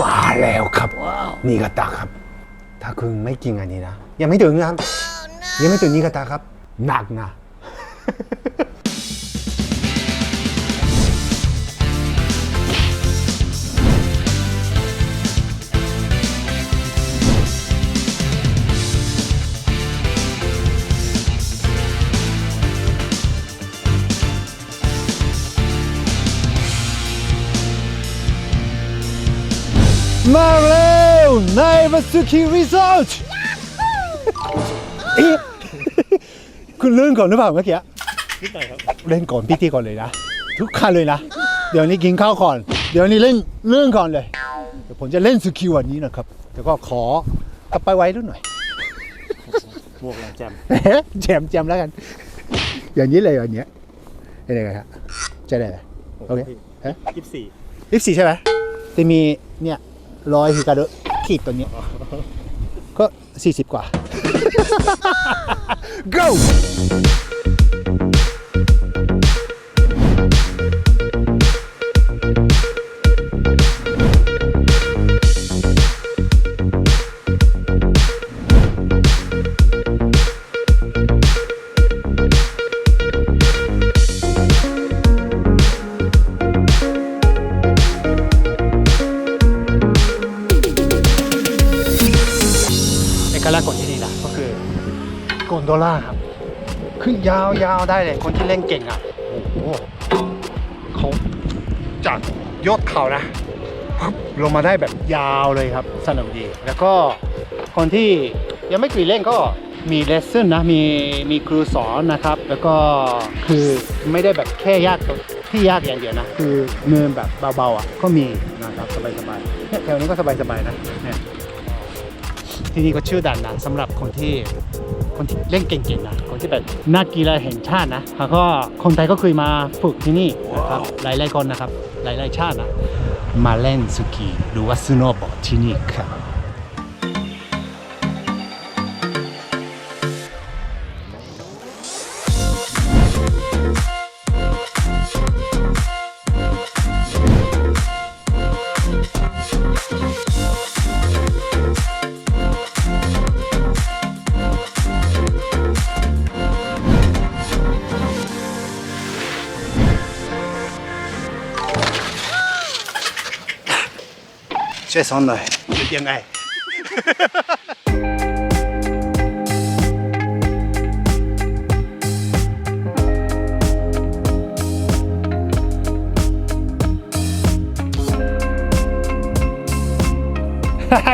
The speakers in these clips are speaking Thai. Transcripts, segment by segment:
มาแล้วครับ นี่กาตาครับ ถ้าคุณไม่กินอันนี้นะ ยังไม่ถึงนะครับ ยังไม่ถึงนี่กาตาครับ หนักนะ มาแล้วในวัสุคีรีสอร์ทเอ๊ะคุณเล่นก่อนหรือเปล่าเมื่อกี้นิดหน่อยครับเล่นก่อนพิธีก่อนเลยนะ ทุกคันเลยนะ เดี๋ยวนี้กินข้าวก่อน เดี๋ยวนี้เล่นเรื่องก่อนเลย เดี๋ยวผมจะเล่นสุคีวันนี้นะครับแล้วก็ขอกลับไปไว้ด้วยหน่อยบวกแรงแจมแจมแจมแล้วกัน อย่างนี้เลยอย่างเนี้ยได้เลยครับจะได้เลยโอเคเอ๊ะยี่สิบสี่ยี่สี่ใช่ไหมจะมีเนี่ย ร้อยฮิการุขีดตัวเนี้ยก็สี่สิบกว่า go เลยคนที่เล่นเก่งอะโอ้โหเขาจากยอดเขานะปึ๊บลงมาได้แบบยาวเลยครับสนุกดี แล้วก็คนที่ยังไม่เคยเล่นก็มีเลสเซ่นนะมีมีครูสอนนะครับ แล้วก็คือไม่ได้แบบแค่ยากที่ยากอย่างเดียวนะ คือเนินแบบเบาๆอะก็มีนะครับสบายๆเนี่ยแถวนี้ก็สบายๆนะเนี่ยที่นี่ก็ชื่อดังนะสำหรับคนที่ คนที่เล่นเก่งๆนะคนที่แบบนักกีฬาแห่งชาตินะแล้วก็คนไทยก็เคยมาฝึกที่นี่นะครับหลายๆคนนะครับ หลายๆชาตินะ มาเล่นสกีหรือว่าสโนว์บอร์ดที่นี่ครับ ช่วยสอนหน่อยหยุดยังไง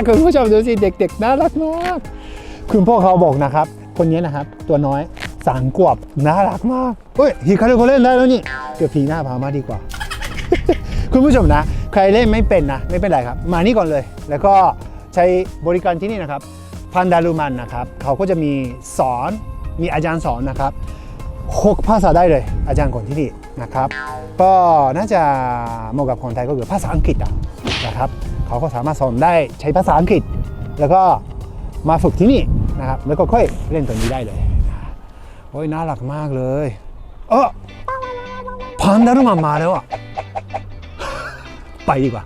คุณผู้ชมดูสิเด็ก ๆ น่ารักมาก คุณพ่อเขาบอกนะครับ คนนี้นะครับ ตัวน้อยสามขวบน่ารักมากเฮ้ยฮิคารุเขาเล่นได้แล้วนี่ เดี๋ยวพีหน้าพามาดีกว่า คุณผู้ชมนะ ใครเล่นไม่เป็นนะไม่เป็นไรครับ มานี่ก่อนเลย แล้วก็ใช้บริการที่นี่นะครับพันดารุมันนะครับเขาก็จะมีสอนมีอาจารย์สอนนะครับหกภาษาได้เลย อาจารย์คนที่นี่นะครับ ก็น่าจะเหมาะกับคนไทยก็คือภาษาอังกฤษอะนะครับเขาก็สามารถสอนได้ใช้ภาษาอังกฤษ แล้วก็มาฝึกที่นี่นะครับ แล้วก็ค่อยเล่นตัวนี้ได้เลยโอ้ยน่ารักมากเลย เออพันดารุมันมาแล้วอะ ไปดีกว่า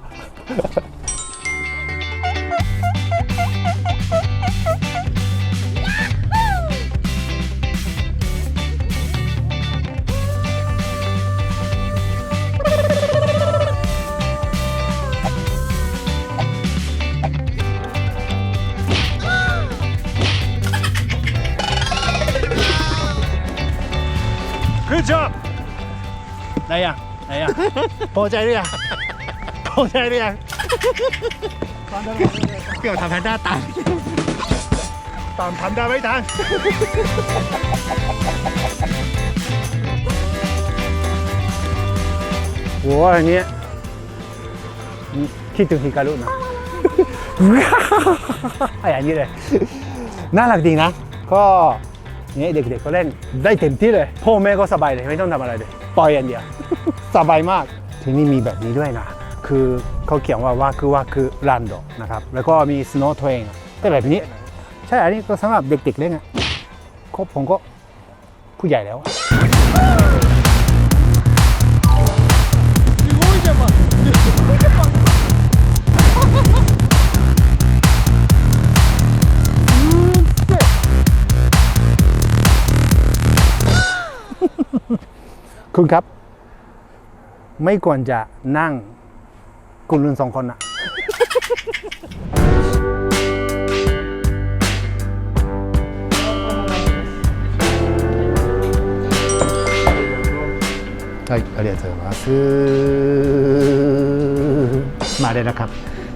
Good job ได้ยังได้ยังพอ ใจหรือยังพอใจหรือยังเกี่ยวทำแพนด้าตามตามพันด้าไม่ทันโว้อันนี้คิดถึงฮิการุนะไอ้อันนี้เลยน่ารักดีนะ ก็เนี่ยเด็กๆก็เล่นได้เต็มที่เลยพ่อแม่ก็สบายเลยไม่ต้องทำอะไรเลยปล่อยอย่างเดียวสบายมากที่นี่มีแบบนี้ด้วยนะ คือเขาเขียนว่าว่าคือว่าคือรันโดนะครับ แล้วก็มีสโนว์เทรนก็แบบนี้ ใช่ อันนี้ก็สำหรับเด็กๆเล่นอะก็ผมก็ผู้ใหญ่แล้วคุณครับ ไม่ควรจะนั่ง คุณลุนสองคนอะはい、ありがとうございます。มาเลยนะครับ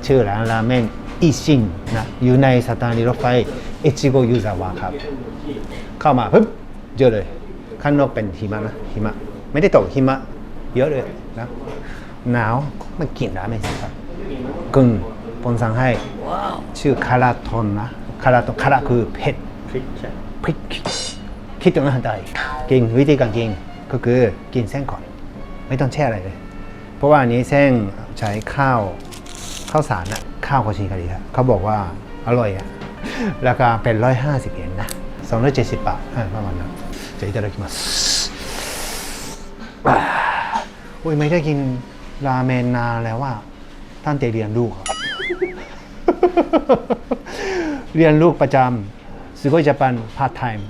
ชื่อร้านราเมงอีชิงนะอยู่ในสถานีรถไฟเอจิโกยูซาวะครับ เข้ามาปึ๊บเจอเลย ข้างนอกเป็นหิมะนะหิมะ ไม่ได้ตกหิมะ เยอะเลยนะ หนาวไม่กินร้านไม่สิครับกึ่งปนสั่งให้ ชื่อคาราทอนนะคาราทอนคาราคือเผ็ด พริกใช่ พริกคิดตรงนั้นได้กินวิธีการกินก็คือกินเส้นก่อน ไม่ต้องแช่อะไรเลย เพราะว่าอันนี้เส้นใช้ข้าวข้าวสารนะข้าวโคชิคาริครับเขาบอกว่าอร่อยอะราคาเป็นร้อยห้าสิบเยนนะสองร้อยเจ็ดสิบบาทอ่าประมาณนั้นจะいただきますอ่าโอ้ยไม่ได้กิน ราเมนนาแล้วว่า ท่านเตเรียนลูกครับ เรียนลูกประจำสุโกยญี่ปุ่นพาร์ทไทม์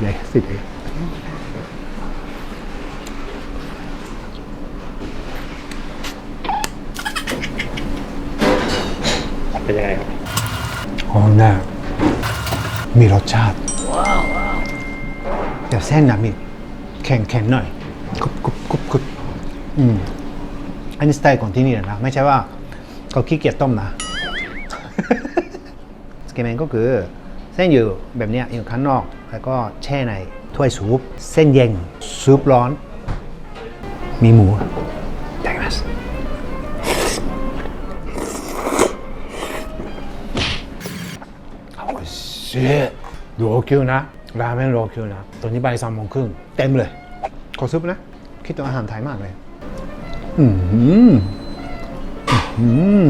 เลยสิเองเป็นยังไงครับหอมหน้ามีรสชาติแต่เส้นนะมีแข็งแข็งหน่อยกรุบกรุบกรุบกรุบอืม อันนี้สไตล์ของที่นี่นะ ไม่ใช่ว่าเขาขี้เกียจต้มนะ สเกมเมนก็คือ เส้นอยู่แบบเนี้ยอยู่ข้างนอก แล้วก็แช่ในถ้วยซุป เส้นเย็นซุปร้อน มีหมูいただきますおいしい老朽นะราเมนโลคิวนะตอนนี้บ่ายสามโมงครึ่งเต็มเลย ขอซุปนะ คิดถึงอาหารไทยมากเลย อืมอืม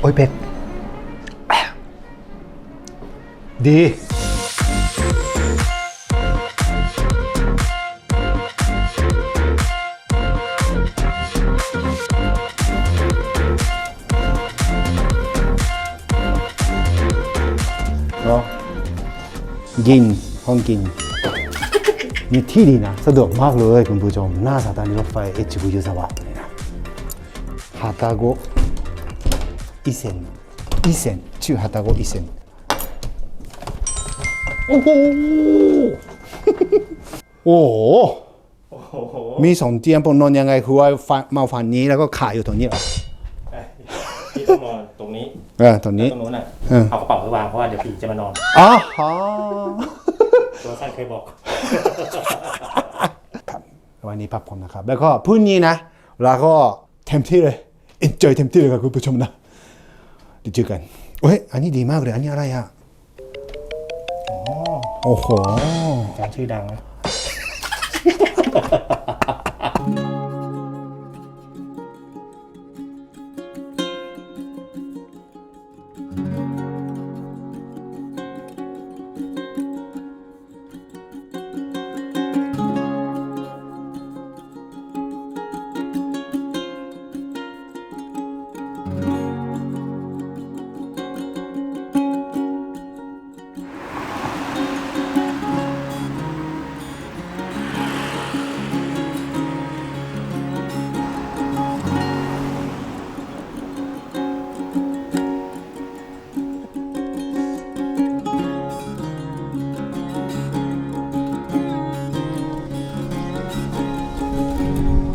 โอ้ยเป็ด ดี เนาะกินห้องกิน มีที่ดีนะ สะดวกมากเลยคุณผู้ชม หน้าสถานีรถไฟเอจิบุยุซาวะนี่นะฮาตาโกะอีเซนอีเซนชื่อฮาตาโกะอีเซนโอ้โหโอ้โห โอ้โห มีสองเตียงผมนอนยังไงคือว่าฝั่งมาฝั่งนี้แล้วก็ขาอยู่ตรงนี้เหรอพี่ต้องนอนตรงนี้เออตรงนี้ ตรงนู้นน่ะเออเอากระเป๋าไปวางเพราะว่าเดี๋ยวผีจะมานอนอ๋ออ๋อตัวสั้นเคยบอก ครับวันนี้พักผมนะครับ แล้วก็พรุ่งนี้นะเราก็เต็มที่เลยเอ็นจอยเต็มที่เลยครับคุณผู้ชมนะเดี๋ยวเจอกันเฮ้ยอันนี้ดีมากเลยอันนี้อะไรอะโอ้โห อาจารย์ชื่อดังนะ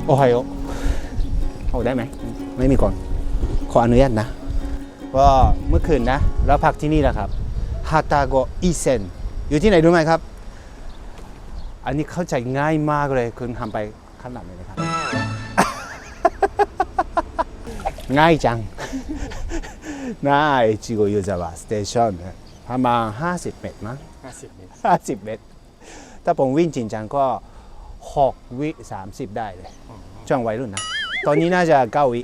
โอไฮโอเอาได้ไหม ไม่มีก่อน ขออนุญาตนะ ว่าเมื่อคืนนะ เราพักที่นี่แหละครับฮาตาโกอิเซนอยู่ที่ไหนรู้ไหมครับ อันนี้เข้าใจง่ายมากเลยคุณทำไปขนาดไหนนะครับ ง่ายจังหน้าเอจิโกยูซาวะสเตชันประมาณ50 เมตรมั้ง50 เมตร 50 เมตร ถ้าผมวิ่งจริงจังก็ 6 วิ 30 ได้เลย ช่วงวัยรุ่นนะ ตอนนี้น่าจะ9วิ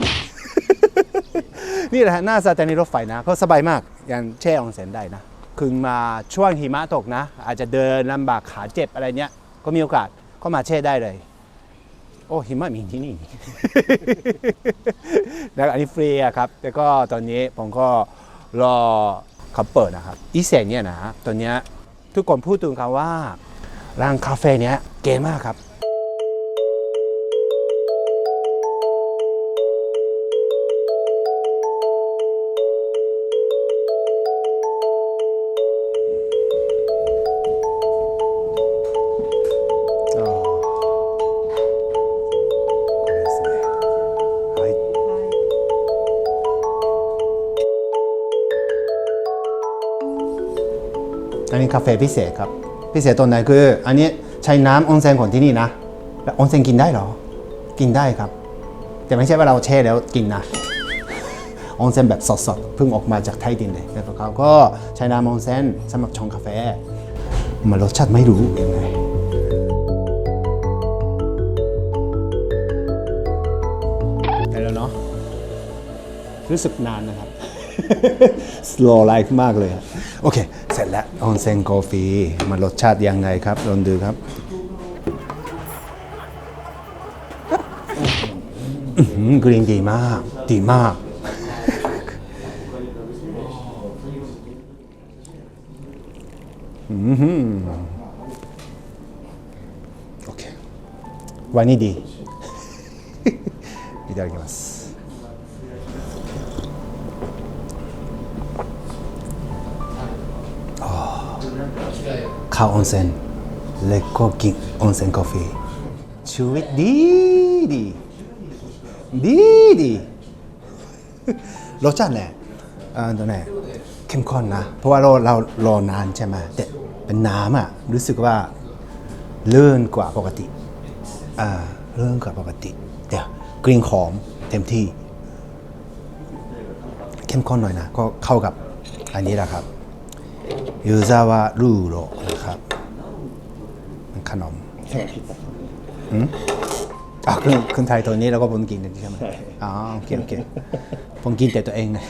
นี่แหละหน้าสถานีรถไฟนะ ก็สบายมากยังแช่ออนเซ็นได้นะคือมาช่วงหิมะตกนะ อาจจะเดินลำบากขาเจ็บอะไรเนี้ย ก็มีโอกาสก็มาแช่ได้เลย โอ้หิมะมีที่นี่แล้วอันนี้ฟรีอะครับแต่ก็ตอนนี้ผมก็รอเขาเปิดนะครับ อีเซนเนี่ยนะตัวเนี้ทุกคนพูดถึงคำว่าร้านคาเฟ่เนี้ยเก๋มากครับ นนี้คาเฟ่พิเศษครับ พิเศษตรงไหนคือ อันนี้ใช้น้ำออนเซนของที่นี่นะแล้วออนเซนกินได้เหรอ กินได้ครับ แต่ไม่ใช่ว่าเราแช่แล้วกินนะออนเซนแบบสดๆเพิ่งออกมาจากไทยดินเลยแล้วเขาก็ใช้น้ำออนเซนสำหรับชงกาแฟมันรสชาติไม่รู้ยังไงได้แล้วเนาะรู้สึกนานนะครับ slow life มากเลย โอเค เสร็จแล้วออนเซนกาแฟมันรสชาติยังไงครับลองดูครับอื้อหือกรีนดีมาก ดีมาก อื้อหือโอเค วันนี้ดี いただきます าวออนเซนแล้วก็กินออนเซนกาแฟชีวิตดีดีดีดีรสชาติเนี่ยเออตัวเนี่ยเข้มข้นนะ เพราะว่าเราเรารอนานใช่ไหมแต่เป็นน้ำอะรู้สึกว่าเลื่อนกว่าปกติอ่าเรื่องกับปกติเดี๋ยวกลิ่นหอมเต็มที่ เข้มข้นหน่อยนะ ก็เข้ากับอันนี้แหละครับ ยูซาวะรูโรนะครับขนมอืมอ๋อคือคนไทยตัวนี้แล้วก็ผมกินใช่ไหมอ๋อโอเคโอเคผมกินแต่ตัวเองเลย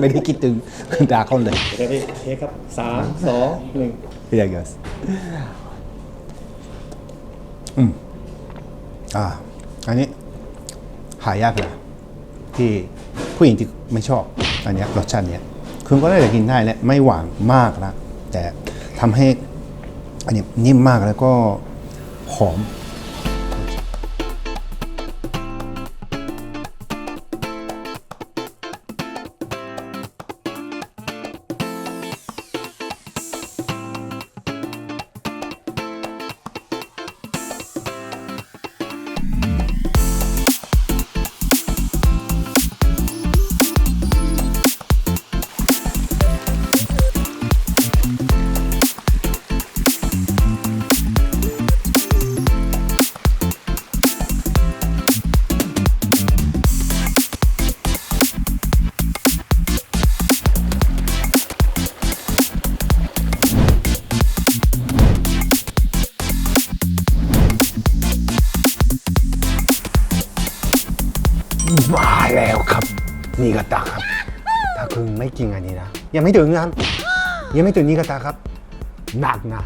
ไม่ได้คิดถึงคุณตาคนเลยเทครับสามสองหนึ่งเรียกกันอืมอ่าอันนี้หายากเลยที่ผู้หญิงที่ไม่ชอบอันนี้รสชาติเนี้ย คุณก็ได้แต่กินได้และไม่หวานมากนะแต่ทำให้อันนี้นิ่มมากแล้วก็หอม มาแล้วครับ นี่กาตาครับ ถ้าคุณไม่กินอันนี้นะ ยังไม่ถึงนะครับยังไม่ถึงนี่กาตาครับ หนักนะ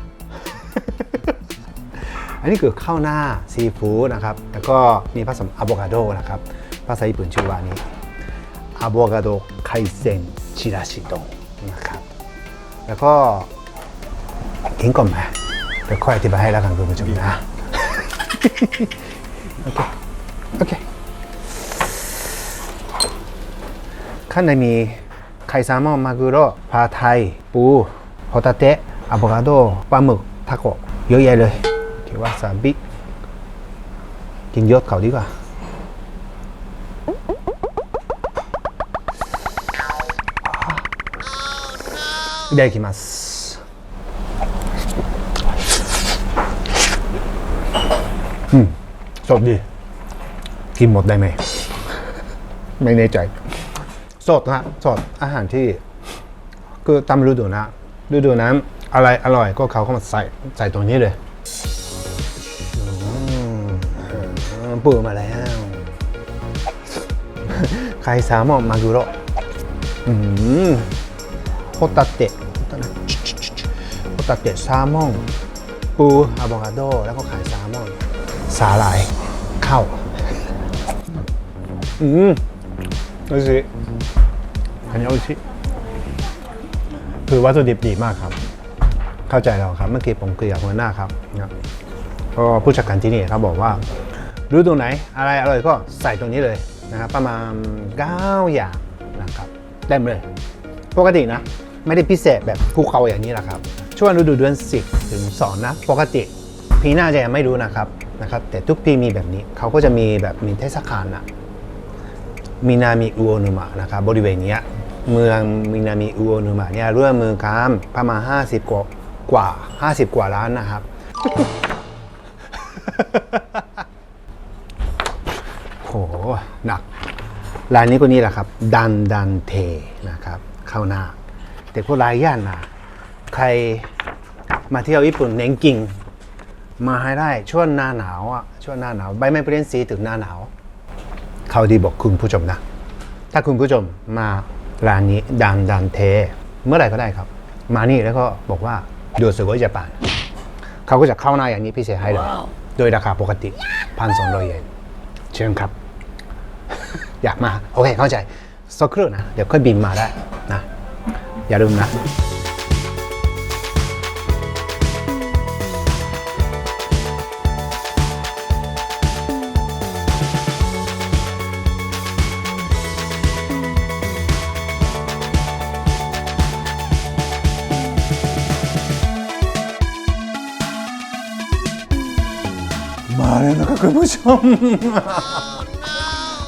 อันนี้คือข้าวหน้าซีฟู้ดนะครับ แล้วก็มีผสมอะโวคาโดนะครับ ภาษาญี่ปุ่นชื่อว่านี้อะโวคาโดไคเซนชิราชิโดนะครับ แล้วก็กินก่อนไหมเดี๋ยวค่อยอธิบายให้แล้วกันคุณผู้ชมนะโอ ข้างในมีไข่แซลมอนมากุโร่ปลาไทย ปูโฮตาเตะอะโวคาโดปลาหมึกทาโกะเยอะแยะเลยถือว่าซาบิกินยอดเขาดีกว่า いただきますอืมสดดี กินหมดได้ไหม ไม่แน่ใจ สดนะสดอาหารที่ คือตามฤดูนะฤดูน้ำอะไรอร่อยก็เขาเข้ามาใส่ใส่ตรงนี้เลยอืมปูมาแล้วไข่แซลมอนมากุโรอืมโฮตาเตะโฮตาเตะแซลมอนปูอะโวคาโด แล้วก็ไข่แซลมอนสาหร่ายข้าวอืม美味 คันนี้โอชิคือวัตถุดิบดีมากครับ เข้าใจเราครับ เมื่อกี้ผมคุยกับหัวหน้าครับนะก็ผู้จัดการที่นี่เขาบอกว่ารู้ตัวไหนอะไรอร่อยก็ใส่ตรงนี้เลยนะครับประมาณ 9 อย่างนะครับเต็มเลย ปกตินะ ไม่ได้พิเศษแบบภูเขาอย่างนี้แหละครับ ช่วงฤดูเดือน 10 ถึง 2 นะ ปกติพีน่าจะยังไม่รู้นะครับนะครับแต่ทุกปีมีแบบนี้เขาก็จะมีแบบมีเทศกาลนะมีนามีอูโอนุมะนะครับบริเวณนี้ เมืองมินามิอุโอนุมะเนี่ยร่วมมือกันประมาณ50 กว่ากว่า 50 กว่าล้านนะครับ โห หนัก ร้านนี้ก็นี่แหละครับ ดันดันเทนะครับ ข้าวหน้า แต่ก็หลายย่านนะใครมาเที่ยวญี่ปุ่นเน้นกินมาให้ได้ช่วงหน้าหนาวอะช่วงหน้าหนาวใบไม้เปลี่ยนสีถึงหน้าหนาว เขาดีบอกคุณผู้ชมนะ ถ้าคุณผู้ชมมา ร้านนี้ดันดันเท เมื่อไหร่ก็ได้ครับ มานี่แล้วก็บอกว่าดูสวยญี่ปุ่นเขาก็จะเข้าหน้าอย่างนี้พิเศษให้เลยโดยราคาปกติพันสองร้อยเยนเชิญครับ อยากมา โอเคเข้าใจสักครู่นะ เดี๋ยวค่อยบินมาได้นะ อย่าลืมนะ ผู้ชม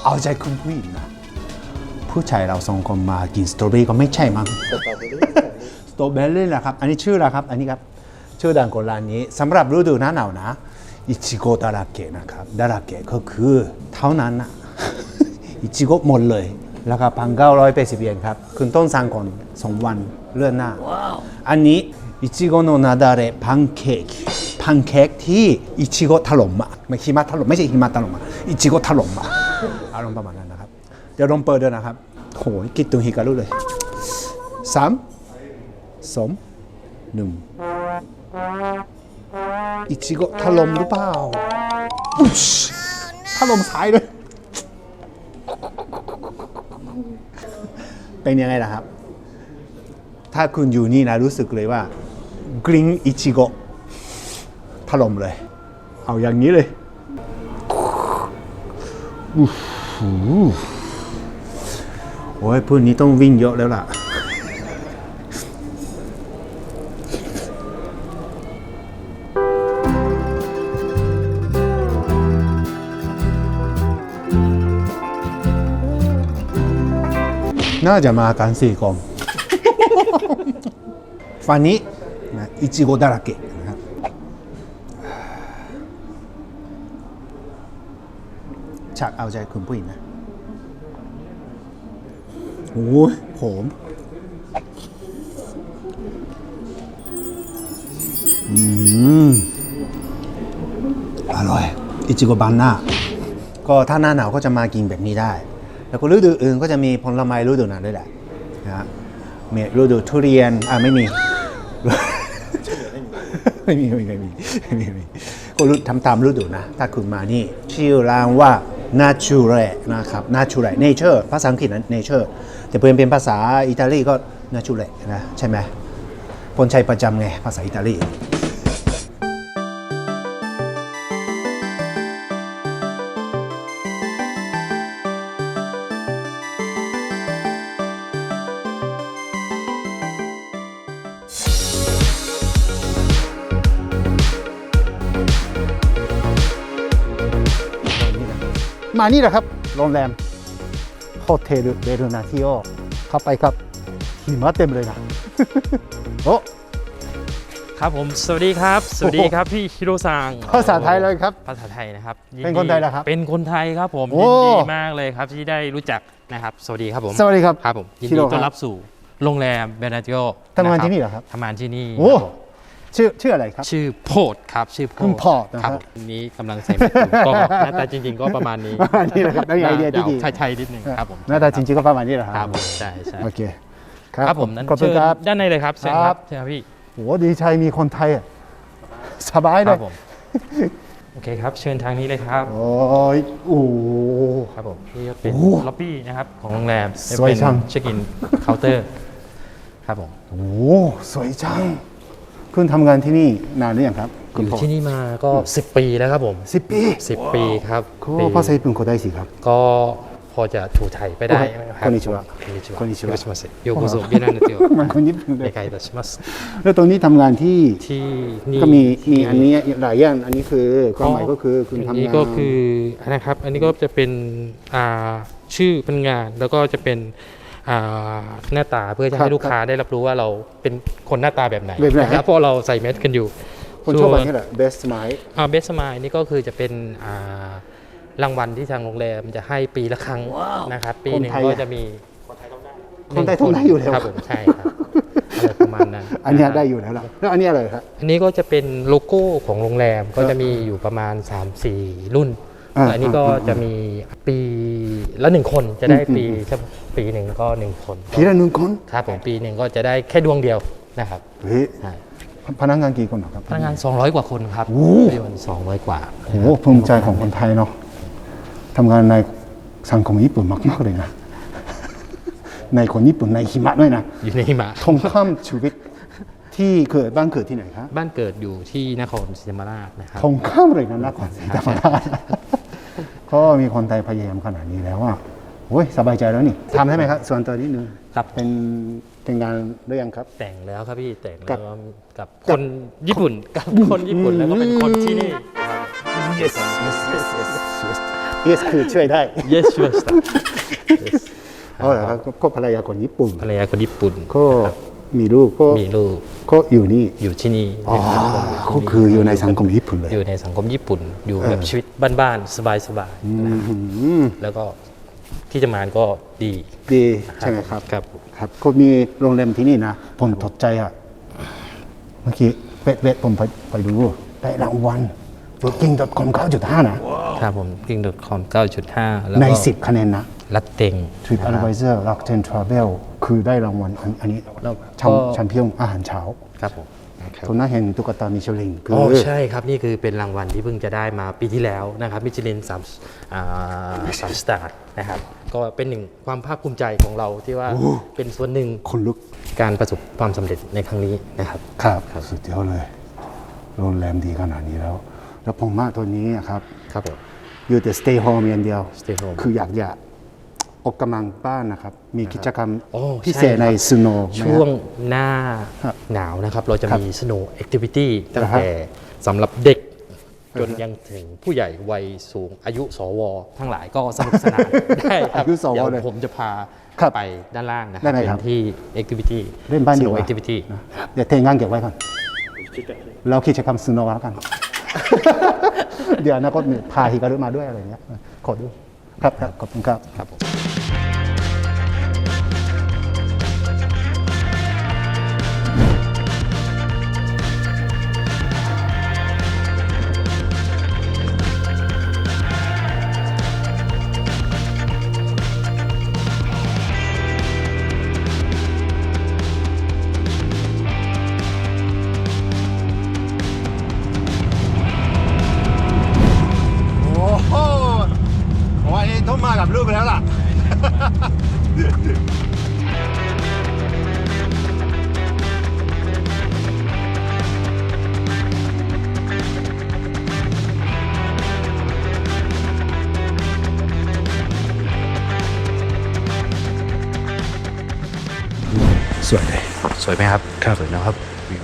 เอาใจคุณผู้หญิงนะผู้ชายเราสองคนมากินสตรอเบอรี่ก็ไม่ใช่มั้งสตรอเบอรี่นะครับ อันนี้ชื่ออะไรครับ อันนี้ครับ ชื่อดังของร้านนี้สำหรับฤดูหน้าหนาวนะ อิชิโกดาราเกะนะครับ ดาราเกะก็คือเท่านั้นนะอิชิโกะหมดเลย แล้วก็พันเก้าร้อยแปดสิบเยนครับ คุณต้องสั่งก่อนสองวันเลื่อนหน้า อันนี้อิชิโกโนนาดาเระพันเค้ก พันเค้กที่อิชิโกะถล่มอะไม่หิมะถล่มไม่ใช่หิมะถล่มอะอิชิโกะถล่มอะอารมณ์ประมาณนั้นนะครับ เดี๋ยวลองเปิดด้วยนะครับโหยกิดตุงฮิการุเลยสามสองหนึ่งอิชิโกะถล่มหรือเปล่าอุ๊ยถล่มสายเลยเป็นยังไงล่ะครับ ถ้าคุณอยู่นี่นะรู้สึกเลยว่ากริ้งอิชิโกะ ถล่มเลย เอาอย่างนี้เลยโอ้ยพวกนี้ต้องวิ่งเยอะแล้วล่ะ น่าจะมากันสี่คนฟันนี้นะอิจิโกดาราเกะ นะครับชักเอาใจคุณผู้หญิงนะโอ้ยผมอืม อร่อย อิจิโกบานนาก็ถ้าหน้าหนาวก็จะมากินแบบนี้ได้ แล้วก็ฤดูอื่นก็จะมีผลไม้ฤดูนั้นด้วยแหละนะฮะมีฤดูทุเรียน อะไม่มีไม่มี ไม่มี ไม่มี ไม่มี ไม่มี ก็รู้ทำตามฤดูนะ ถ้าคุณมานี่ ชื่อร้านว่า nature นะครับ nature nature ภาษาอังกฤษนะ nature แต่เพื่อนเป็นภาษาอิตาลีก็ nature นะ ใช่ไหมคนใช้ประจำไง ภาษาอิตาลี มานี่แหละครับโรงแรมโฮเทลเบรูนาทิโอเข้าไปครับหิมะเต็มเลยนะโอ้ครับผมสวัสดีครับ สวัสดีครับพี่ฮิโรซังภาษาไทยเลยครับภาษาไทยนะครับยิเป็นคนไทยเหรอครับเป็นคนไทยครับผมโอ้ยินดีมากเลยครับที่ได้รู้จักนะครับสวัสดีครับผมสวัสดีครับครับผมยินฮิดีโร่ครับต้อนรับสู่โรงแรมเบนาจิโอทำงานที่นี่เหรอครับทำงานที่นี่โอ้ครับผม ชื่อชื่ออะไรครับ ชื่อโพดครับชื่อโพคุณดโพดนะคครัรับบผมนี้กำลังใส่แมสอยู่ก็หน้าตาจริงๆก็ประมาณนี้ประมาณนี้แหละครับได้ไอเดียที่ดีใช่ใช่ๆนิดนึงครับผมหน้าตาจริงๆก็ประมาณนี้แหละคครัรับบผมใช่ใช่โอเคครับผมนั้นขอบคุณเชิญครับ ด้านในเลยครับเชิญคครัรับ บเชิญครับพี่ โหดีใจมีคนไทยอะสบายคเลรัยบผม โอเคครับ เชิญทางนี้เลยครับ โอ้ยโอ้โหครับผมนี่ก็เป็นโอ้ล็อบบี้นะครับของโรงแรมสวยเป็นจังเช็คอินเคาน์เตอร์ ครับผมโอ้โหสวยจัง คุณทำงานที่นี่นานหรือยังครับ อ คุณ ยู่ พ่อ ที่นี่มาก็ 10 ปีแล้วครับผม สิบปี 10 ปีครับ ก็ ปี ภาษาญี่ปุ่นก็ได้สิครับ ก็พอจะถูไทยไปได้ โอ้ รับ こんにちは こんにちは こんにちは よろしくお願いしますようこそビエナンティオ มันคนญี่ปุ่นเล お ย 願いいたします แล้วตรงนี้ทำงานที่ ที่นี่ ก็มีมีอันนี้หลายอย่างอันนี้คือความหมายก็คือคุณ อัน ทำ นี้ งาน ก็คืออันนะครับ อันนี้ก็จะเป็นอ่าชื่อเป็นงาน แล้วก็จะเป็นอ่า หน้าตาเพื่อจะให้ลูกค้าได้รับรู้ว่าเราเป็นคนหน้าตาแบบไหนแบบไหนนะครับเพราะเราใส่แมสกันอยู่คนชอบแบบนี้แหละ best smile อ่าเบสมายนี่ก็คือจะเป็นอ่ารางวัลที่ทางโรงแรมจะให้ปีละครั้งนะครับ ปีหนึ่งคนไทยก็อะจะมีคนไทยต้องได้อยู่แล้วครับผมใช่ครับอะไรประมาณนั้นอันเนี้ยะครับได้อยู่แล้วล่ะแล้วอันนี้อะไรครับอันนี้ก็จะเป็นโลโก้ของโรงแรมก็จะมีอยู่ประมาณ 3-4 รุ่นอ่าอันนี้ก็อ่าจะมีปีละหนึ่งคนจะได้อืมปีอืมใช่ ปีหนึ่งก็หนึ่งคนพีละหนึ่งคนครับผมปีหนึ่งก็จะได้แค่ดวงเดียวนะครับเฮ้ยใช่พนักงานกี่คนเหรอครับพนักงาน 200 กว่าคนครับโอ้ประมาณ200 กว่าโอ้โหภูมิใจของคนไทยเนาะทำงานในสังคมญี่ปุ่นมากๆเลยนะ ในคนญี่ปุ่นในหิมะด้วยนะอยู่ในหิมะทงข้ามชีวิตที่เกิดบ้านเกิดที่ไหนครับบ้านเกิดอยู่ที่นครศรีธรรมราชนะครับทงข้ามเลยนะนครศรีธรรมราชก็มีคนไทยพยายามขนาดนี้แล้วอะ โอ้ยสบายใจแล้วนี่ทำได้ไหมครับ ส่วนตัวนิดนึงครับ เป็นเป็นงานหรือยังครับ แต่งแล้วครับพี่แต่งแล้วกับคนญี่ปุ่นกับคนญี่ปุ่นแล้วก็เป็นคนที่นี่ yes yes yes yes yes คือช่วยได้ yes ช่วยได้ออครับก็ภรรยาคนญี่ปุ่นภรรยาคนญี่ปุ่นก็มีลูกก็มีลูกก็อยู่นี่อยู่ที่นี่อ๋อเขาคืออยู่ในสังคมญี่ปุ่นเลยอยู่ในสังคมญี่ปุ่นอยู่แบบชีวิตบ้านๆสบายๆนะแล้วก็ ที่ทำงานก็ดีดีใช่ไหมครับ ครับครับก็มีโรงแรมที่นี่นะ ผมตกใจอะ เมื่อกี้เป๊ะๆผมไปไปดู ได้รางวัล booking.com 9.5 นะ ครับผมกิ้ง .com 9.5 แล้วในก็10 คะแนนนะรัดเต็ง Trip นะครับ Advisor Rakuten Travel คือได้รางวัลอันอันนี้แล้วก็แชมแชมเปี้ยนอาหารเช้า ครับผม ครับผมน่าเห็นตุ๊กตามิชลินคืออ๋ออใช่ครับ นี่คือเป็นรางวัลที่เพิ่งจะได้มาปีที่แล้วนะครับมิชลินสามอ่าสามสตาร์นะครับก็เป็นหนึ่งความภาคภูมิใจของเราที่ว่าเป็นส่วนหนึ่งคนลุกการประสบความสำเร็จในครั้งนี้นะครับครับสุดยอดเลยโรงแรมดีขนาดนี้แล้ว แล้วผมมาตัวนี้อะครับครับผมอยู่แต่ stay home อย่างเดียว Stay home คืออยากอยาก ออกกำลังบ้านนะครับ มีกิจกรรมโอ้พิเศษใช่ครับ ในสโนว์ช่วงหน้าครับหนาวนะครับ เราจะครับมี snow activity ตั้งนะครับแต่สำหรับเด็กจนยังถึงผู้ใหญ่วัยสูงอายุสว ทั้งหลายก็สนุกสนาน ได้ครับอายุสวเดี๋ยวเลยผมจะพาครับไปด้านล่างนะคได้รับไหมเป็ครับนที่ activity เล่นบ้านดีก snow ว่า activity เดี๋ยวเทงานเก็บไว้ก่อน เรากิจกรรมสโนว์แล้วกัน เดี๋ยวอนาคตมีพาฮิการุมาด้วยอะไรเงี้ยขอดูครับครับขอบคุณครับ ครับผม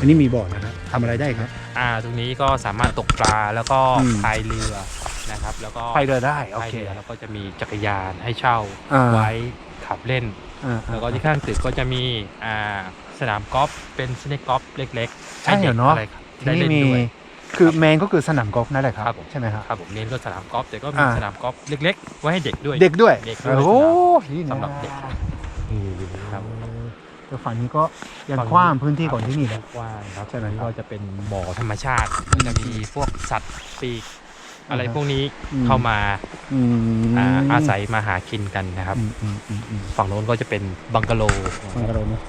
นนี้มีบ่อนะครับทำอะไรได้ครับ อ่าตรงนี้ก็สามารถตกปลาแล้วก็อืม พายเรือนะครับ แล้วก็ไปเรือได้ โอพายเค เรือแล้วก็จะมีจักรยานให้เช่าอ่า ไว้ขับเล่น อ่าแล้วก็ที่ข้างตึกก็จะมีอ่าสนามกอล์ฟเป็นสเนกกอล์ฟเล็กๆใช่เหรอเนอะ ให้ด็กอะไรที่ได้นี่เล่นมีด้วย คือเมนก็คือสนามกอล์ฟนั่นแหละครับครับผม ใช่ไหมครับ ครับผมเน้นก็สนามกอล์ฟแต่ก็มีอ่า สนามกอล์ฟเล็ก ๆ ไว้ให้เด็กด้วย เด็กด้วยเด็กด้วยโอ้โหสำหรับเด็กครับ แล้วฝั่งนี้ก็ยังกว้างพื้นที่ของที่นี่นะ กว้างครับใช่ไหมครับก็จะเป็นบ่อธรรมชาติก็จะมีพวกสัตว์ปีกอะไรอ่าฮะพวกนี้อืม เข้ามาอืมอ่าอาศัยมาหากินกันนะครับ อืมอืมอืมอืมฝั่งโน้นก็จะเป็นบังกะโลบังกะโลนะ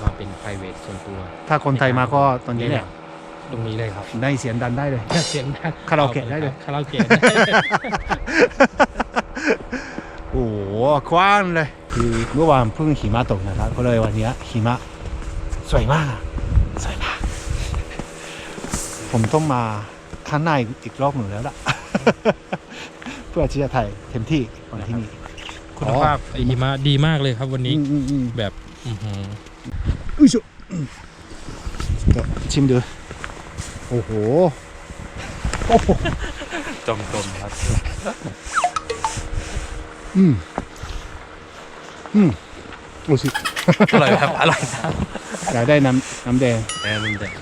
ก็เป็น private ส่วนตัวถ้าคนไทยมาก็ตอนนี้แหละตรงนี้เลยครับได้เสียงดันได้เลย เสียงดังคาราโอเกะได้เลย คาราโอเกะ โอ้โหกว้างเลย คือเมื่อวานเพิ่งหิมะตกนะครับ ก็เลยวันเนี้ยหิมะสวยมากอะสวยมาก ผมต้องมาข้างในอีกรอบหนึ่งแล้วล่ะ เพื่อที่จะถ่ายเต็มที่ของที่นี่คุณภาพไอหิมะดีมากเลยครับวันนี้อืมอืมอืมแบบอื้อหืออุ้ยชุเดี๋ยวชิมดูโอ้โหโอ้โหจมจมครับ อืม อืมโอ้สิอร่อยครับ อร่อยครับอยากได้น้ำน้ำแดงแอนเด็ด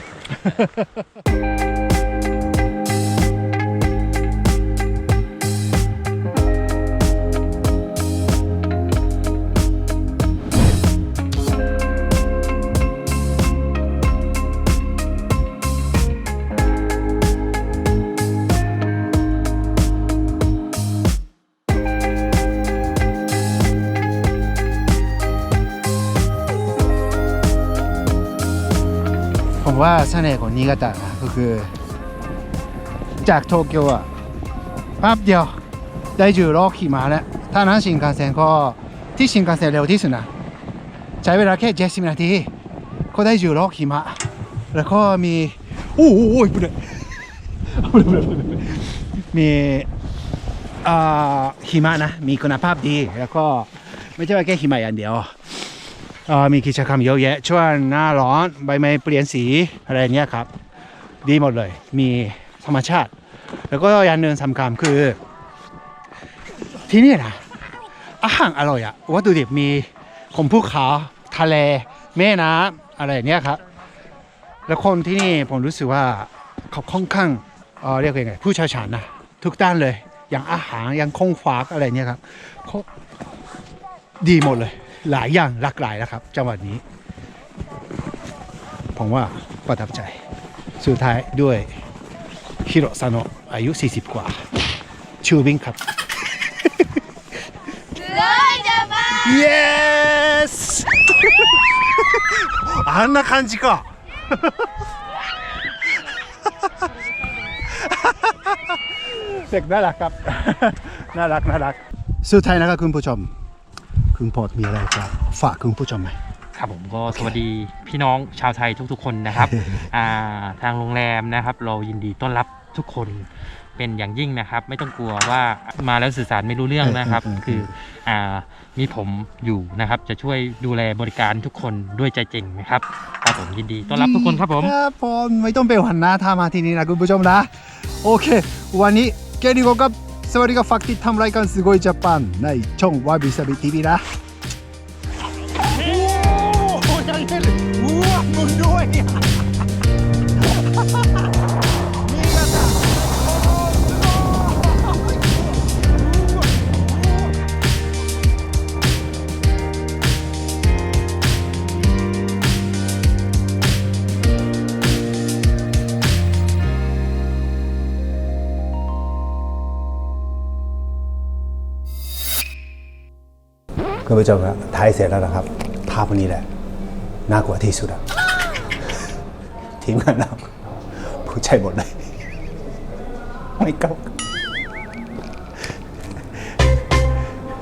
ผมว่าเสน่ห์ของนิกาตะนะก็คือ จากโตเกียวอะแป๊บเดียวได้อยู่รอบขี่ม้าแล้วถ้านั้นชินคันเซ็นก็ที่ชินคันเซ็นเร็วที่สุดนะใช้เวลาแค่70นาที ก็ได้อยู่รอบขี่ม้าแล้วก็มีโอ้โหโอ้ยพูดเลยพูดเลยพูดเลยมีอ่าหิมะนะ มีคุณภาพดี แล้วก็ไม่ใช่ว่าแค่หิมะอย่างเดียว มีกิจกรรมเยอะแยะช่วงหน้าร้อนใบไม้เปลี่ยนสีอะไรเงี้ยครับ ดีหมดเลย มีธรรมชาติ แล้วก็อย่างหนึ่งสำคัญคือ ที่นี่นะอาหารอร่อยอะวัตถุดิบมีของภูเขาทะเลแม่น้ำอะไรเนี้ยครับ แล้วคนที่นี่ผมรู้สึกว่าเขาค่อนข้างเอ่อเรียกยังไงผู้เชี่ยวชาญนะทุกด้านเลยอย่างอาหารอย่างคงฝากอะไรเนี้ยครับดีหมดเลย หลายอย่างหลากหลายนะครับ จังหวัดนี้ ผมว่าประทับใจ สุดท้ายด้วยฮิโรซาโนะอายุ 40 กว่า ชูบิงครับ yes あんな感じかเด็กน่ารักครับ น่ารักน่ารัก สุดท้ายนะครับคุณผู้ชม คุณพอดมีอะไรจะฝากคุณผู้ชมไหมครับผมก็สวัสดีพี่น้องชาวไทยทุกๆคนนะครับอ่าทางโรงแรมนะครับ เรายินดีต้อนรับทุกคนเป็นอย่างยิ่งนะครับ ไม่ต้องกลัวว่ามาแล้วสื่อสารไม่รู้เรื่องนะครับเออเออเออคืออ่ามีผมอยู่นะครับ จะช่วยดูแลบริการทุกคนด้วยใจจริงนะครับครับผมยินดีต้อนรับทุกคนครับผมครับผมไม่ต้องเป็นหันหน้าถ้ามาที่นี่นะคุณผู้ชมนะ โอเค วันนี้เกนิโกกับ สวัสดีครับฟักติดตามรายการสโกยญี่ปุ่นในช่องวาบิซาบิทีวีนะ คุณผู้ชมครับถ่ายเสร็จแล้วนะครับ ภาพนนี้แหละ น่ากลัวที่สุดอะทีมงานเราผู้ใจหมดเลย ไม่เก้า